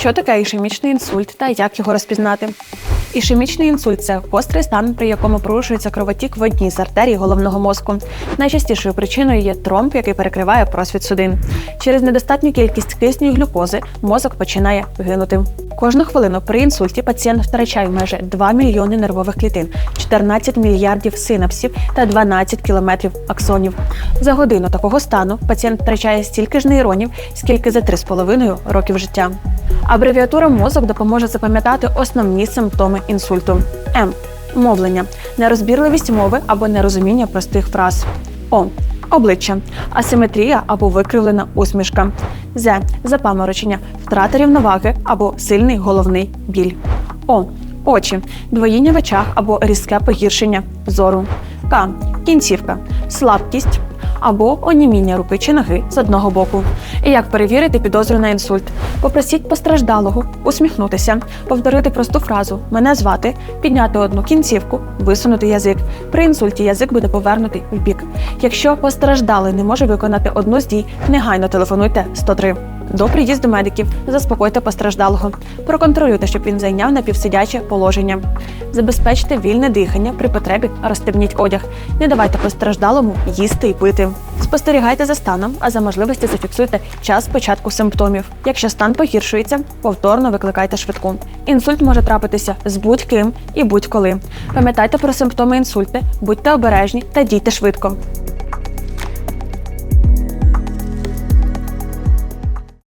Що таке ішемічний інсульт та як його розпізнати? Ішемічний інсульт це гострий стан, при якому порушується кровотік в одній з артерій головного мозку. Найчастішою причиною є тромб, який перекриває просвіт судин. Через недостатню кількість кисню і глюкози мозок починає гинути. Кожну хвилину при інсульті пацієнт втрачає майже 2 мільйони нервових клітин, 14 мільярдів синапсів та 12 кілометрів аксонів. За годину такого стану пацієнт втрачає стільки ж нейронів, скільки за 3,5 років життя. Абревіатура мозок допоможе запам'ятати основні симптоми інсульту. М. Мовлення, нерозбірливість мови або нерозуміння простих фраз. О. Обличчя, асиметрія або викривлена усмішка. З. Запаморочення, втрата рівноваги або сильний головний біль. О. Очі, двоїння в очах або різке погіршення зору. К. Кінцівка, слабкість або оніміння руки чи ноги з одного боку. І як перевірити підозру на інсульт? Попросіть постраждалого усміхнутися, повторити просту фразу Мене звати, підняти одну кінцівку, висунути язик. При інсульті язик буде повернутий в бік. Якщо постраждалий не може виконати одну з дій, негайно телефонуйте 103. До приїзду медиків заспокойте постраждалого. Проконтролюйте, щоб він зайняв напівсидяче положення. Забезпечте вільне дихання при потребі розстебніть одяг. Не давайте постраждалому їсти і пити. Спостерігайте за станом, а за можливості зафіксуйте час початку симптомів. Якщо стан погіршується, повторно викликайте швидку. Інсульт може трапитися з будь-ким і будь-коли. Пам'ятайте про симптоми інсульту, будьте обережні та дійте швидко.